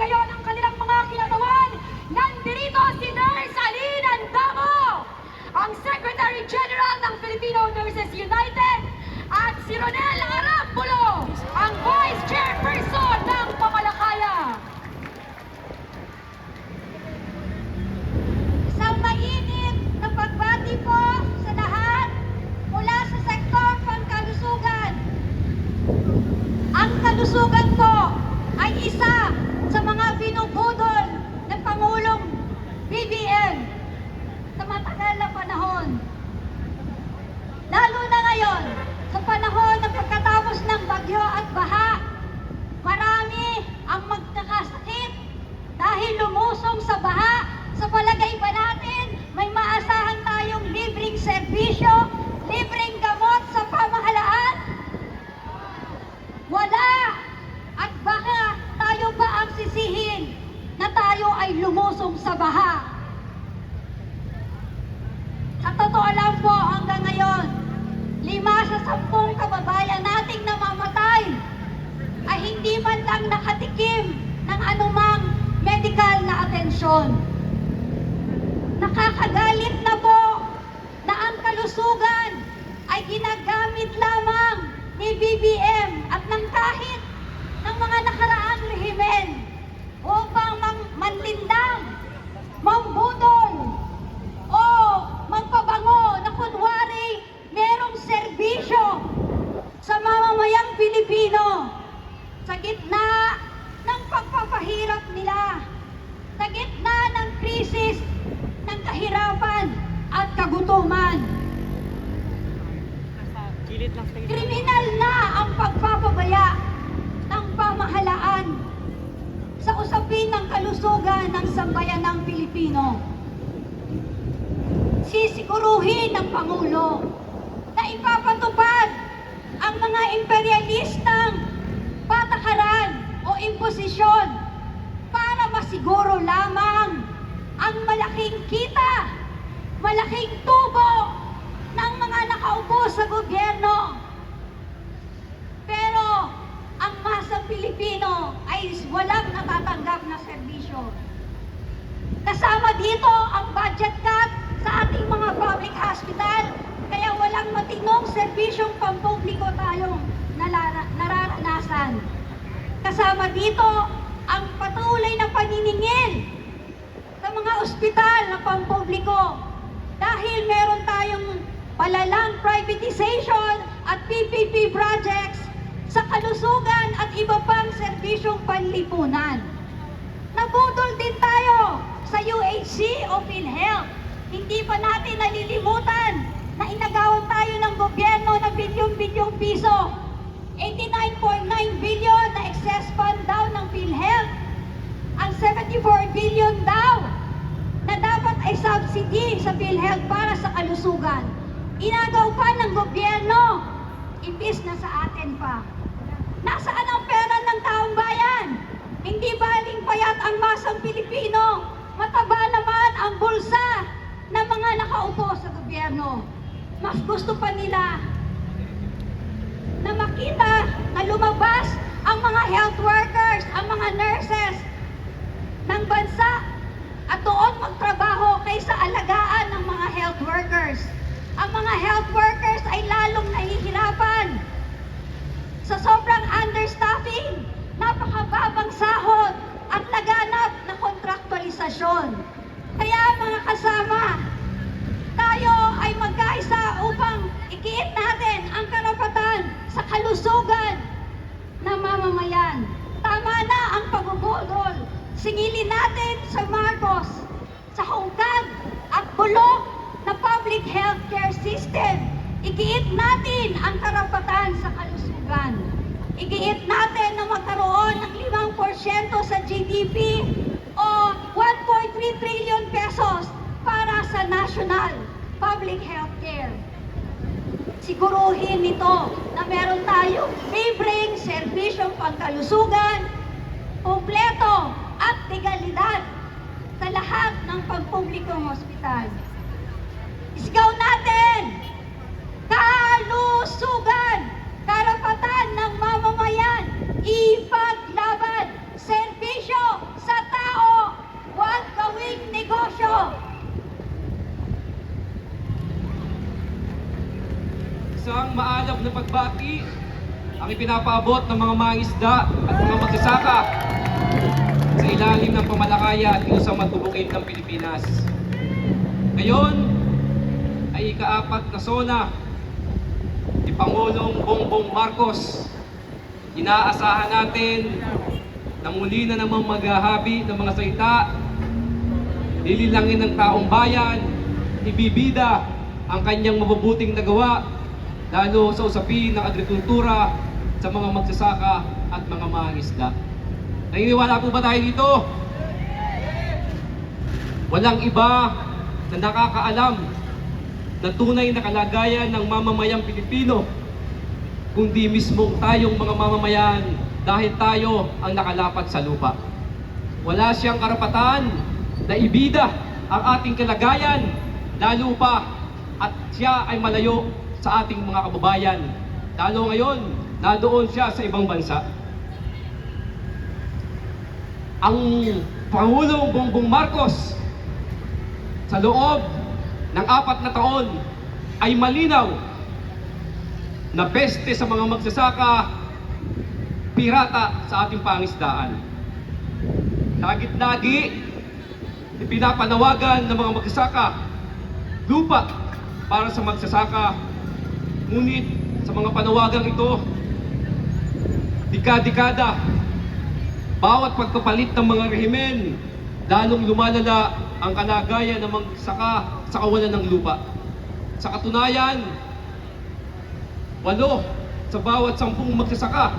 Kayo. Nakatikim ng anumang medical na atensyon. Nakakagalit na po na ang kalusugan ay ginagamit lamang ni BBM at ng kahit ng mga nakaraang rehimen upang mang manlindang, mambudol, o magpabango na kunwari merong serbisyo sa mamamayang Pilipino sa gitna ng pagpapahirap nila, sa gitna ng krisis ng kahirapan at kagutuman. Gilid lang tayo. Kriminal na ang pagpapabaya ng pamahalaan sa usapin ng kalusugan ng sambayanang Pilipino. Sisiguruhin ng Pangulo na ipapatupad ang mga imperialistang patakaran o imposisyon para masiguro lamang ang malaking kita, malaking tubo ng mga nakaupo sa gobyerno. Pero ang masang Pilipino ay walang natatanggap na serbisyo. Kasama dito ang budget cut sa ating mga public hospital, kaya walang matinong serbisyong pampubliko tayong nararanasan. Kasama dito ang patuloy na paniningil sa mga ospital na pampubliko dahil meron tayong palalang privatization at PPP projects sa kalusugan at iba pang serbisyong panlipunan. Nabudol din tayo sa UHC o PhilHealth. Hindi pa natin nalilimutan na inagawan tayo ng gobyerno ng bilyong-bilyong piso. 89.9 billion na excess fund daw ng PhilHealth. Ang 74 billion daw na dapat ay subsidy sa PhilHealth para sa kalusugan. Inagaw pa ng gobyerno, imbis na sa atin pa. Nasaan ang pera ng taong bayan? Hindi baling payat ang masang Pilipino. Mataba naman ang bulsa ng mga nakaupo sa gobyerno. Mas gusto pa nila na makita na lumabas ang mga health workers, ang mga nurses ng bansa at doon magtrabaho kaysa alagaan ng mga health workers. Mga health workers ay lalong nahihirapan sa sobrang understaffing, napakababang sahod at laganap na kontraktualisasyon. Kaya mga kasama, tayo ay magkaisa upang ikiit natin ang karapatan sa kalusugan ng mamamayan. Tama na ang pagbubudol. Singilin natin sa Marcos, sa hungkag at bulok public healthcare system. Igiit natin ang karapatan sa kalusugan. Igiit natin na magkaroon ng 5% sa GDP o 1.3 trillion pesos para sa national public healthcare. Siguruhin nito na meron tayong libreng serbisyong pangkalusugan, kumpleto at legalidad sa lahat ng pampublikong ospital. Isigaw natin! Kalusugan! Karapatan ng mamamayan! Ipaglaban! Serbisyo sa tao! Huwag gawing negosyo! Isang maalab na pagbati ang ipinapaabot ng mga mangisda at mga magsasaka sa ilalim ng pamalakaya at iusang magbubukin ng Pilipinas. Ngayon ay ikaapat na sona ni Pangulong Bongbong Marcos. Inaasahan natin na muli na namang maghahabi ng mga salita, lililangin ng taong bayan, ibibida ang kanyang mabubuting nagawa lalo sa usapin ng agrikultura sa mga magsasaka at mga mangingisda. Naniniwala po ba tayo dito? Walang iba na nakakaalam ng tunay na kalagayan ng mamamayang Pilipino kundi mismo tayong mga mamamayan dahil tayo ang nakalapat sa lupa. Wala siyang karapatan na ibida ang ating kalagayan lalo pa at siya ay malayo sa ating mga kababayan. Lalo ngayon, nadoon siya sa ibang bansa. Ang Pangulong Bongbong Marcos sa loob ng apat na taon ay malinaw na peste sa mga magsasaka, pirata sa ating pangisdaan. Lagit-lagi, ipinapanawagan ng mga magsasaka, lupa para sa magsasaka. Ngunit sa mga panawagang ito, dikadikada, bawat pagpapalit ng mga rehimen, lalong lumalala ang kalagayan ng magsaka sa kawalan ng lupa. Sa katunayan, walo sa bawat sampung magsasaka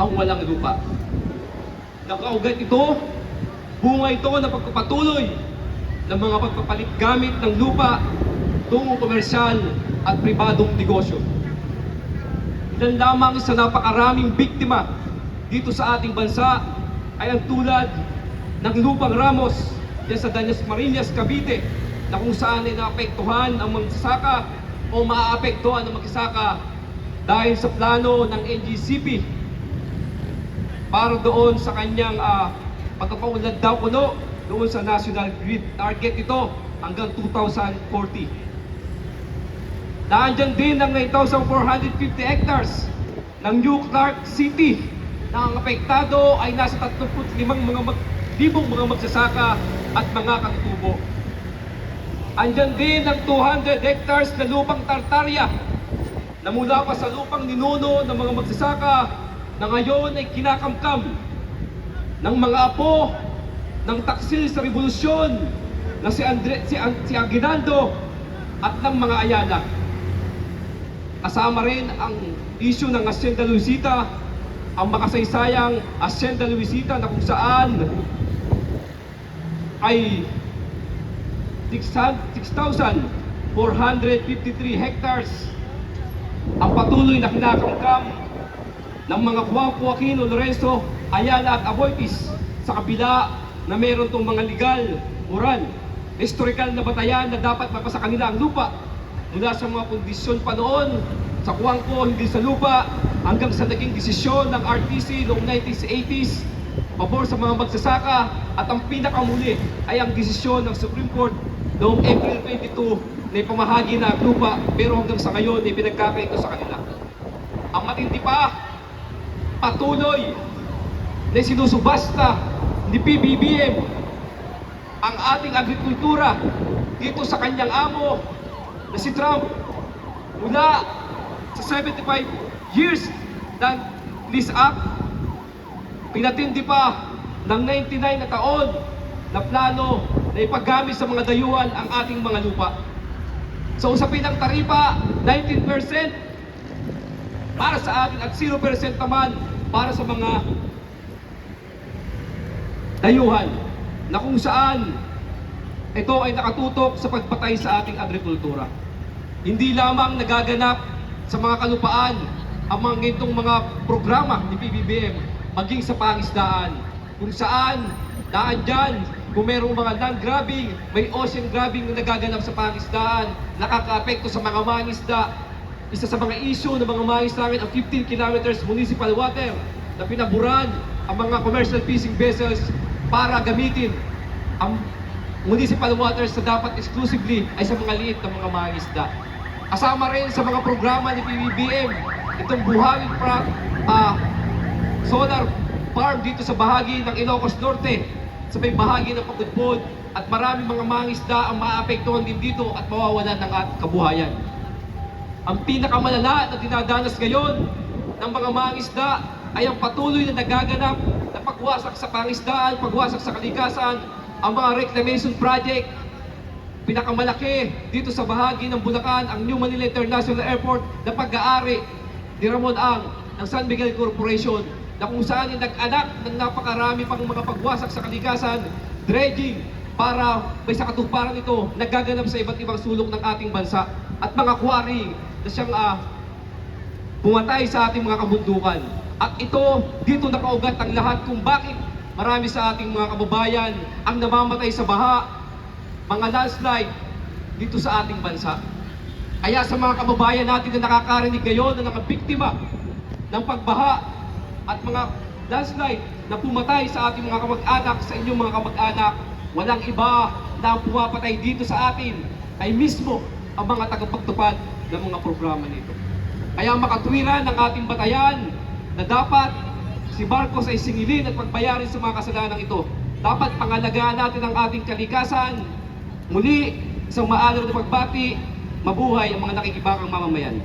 ang walang lupa. Nakaugat ito, bunga ito ng pagpapatuloy ng mga pagpapalit gamit ng lupa tungo komersyal at pribadong negosyo. Ilan lamang sa napakaraming biktima dito sa ating bansa ay ang tulad ng lupang Ramos dyan sa Dañas Marinas, Cavite na kung saan ay naapektuhan ang magsasaka o maaapektuhan ang magsasaka dahil sa plano ng NGCP para doon sa kanyang uh, pagkapaunlad daw kuno doon sa National Grid. Target ito hanggang 2040. Naandyan din ang 9,450 hectares ng New Clark City na ang apektado ay nasa 35 mga mag, libong mga magsasaka at mga katutubo. Andyan din ang 200 hectares na lupang Tartaria na mula pa sa lupang ninuno ng mga magsasaka na ngayon ay kinakamkam ng mga apo ng taksil sa revolusyon na si, Andre, si, si Aguinaldo at ng mga Ayala. Kasama rin ang issue ng Hacienda Luisita, ang makasaysayang Hacienda Luisita na kung saan ay 6,453 hectares ang patuloy na kinakamkam ng mga Juanco Aquino, Lorenzo, Ayala at Aboitis sa kabila na meron tong mga legal, moral, historical na batayan na dapat mapasa kanila ang lupa. Mula sa mga kondisyon pa noon sa Juanco, hindi sa lupa hanggang sa naging desisyon ng RTC noong 1980s pabor sa mga magsasaka at ang pinakamuli ay ang desisyon ng Supreme Court noong April 22 na ipamahagi na lupa pero hanggang sa ngayon ay pinagkakaito sa kanila. Ang matindi pa, patuloy na sinusubasta ni PBBM ang ating agrikultura dito sa kanyang amo na si Trump mula sa 75 years ng Act pinatindi pa ng 99 na taon na plano na ipaggamit sa mga dayuhan ang ating mga lupa. Sa usapin ng taripa, 19% para sa atin at 0% naman para sa mga dayuhan na kung saan ito ay nakatutok sa pagpatay sa ating agrikultura. Hindi lamang nagaganap sa mga kalupaan ang mga gintong mga programa ni PBBM maging sa pangisdaan kung saan daan dyan kung merong mga land grabbing, may ocean grabbing na nagaganap sa pangisdaan, nakakaapekto sa mga mangisda. Isa sa mga issue ng mga mangisda namin ang 15 kilometers municipal water na pinaburan ang mga commercial fishing vessels para gamitin ang municipal waters na dapat exclusively ay sa mga liit na mga mangisda. Kasama rin sa mga programa ni PBBM, itong buhangin pra, ah, solar farm dito sa bahagi ng Ilocos Norte, sa may bahagi ng Pagudpod, at maraming mga mangisda ang maapektuhan din dito at mawawalan ng ating kabuhayan. Ang pinakamalala na dinadanas ngayon ng mga mangisda ay ang patuloy na nagaganap na pagwasak sa pangisdaan, pagwasak sa kalikasan, ang mga reclamation project, pinakamalaki dito sa bahagi ng Bulacan, ang New Manila International Airport na pag-aari ni Ramon Ang ng San Miguel Corporation na kung saan ay nag-anak ng napakarami pang mga pagwasak sa kalikasan, dredging, para may sa katuparan ito nagaganap sa iba't ibang sulok ng ating bansa at mga quarry na siyang ah, pumatay sa ating mga kabundukan. At ito, dito nakaugat ang lahat kung bakit marami sa ating mga kababayan ang namamatay sa baha, mga landslide dito sa ating bansa. Kaya sa mga kababayan natin na nakakarinig ngayon na nakabiktima ng pagbaha at mga landslide na pumatay sa ating mga kamag-anak, sa inyong mga kamag-anak, walang iba na ang pumapatay dito sa atin ay mismo ang mga tagapagtupad ng mga programa nito. Kaya makatwiran ng ating batayan na dapat si Marcos ay singilin at pagbayarin sa mga kasalanan ito. Dapat pangalagaan natin ang ating kalikasan. Muli, isang maalala na pagbati, mabuhay ang mga nakikibakang mamamayan.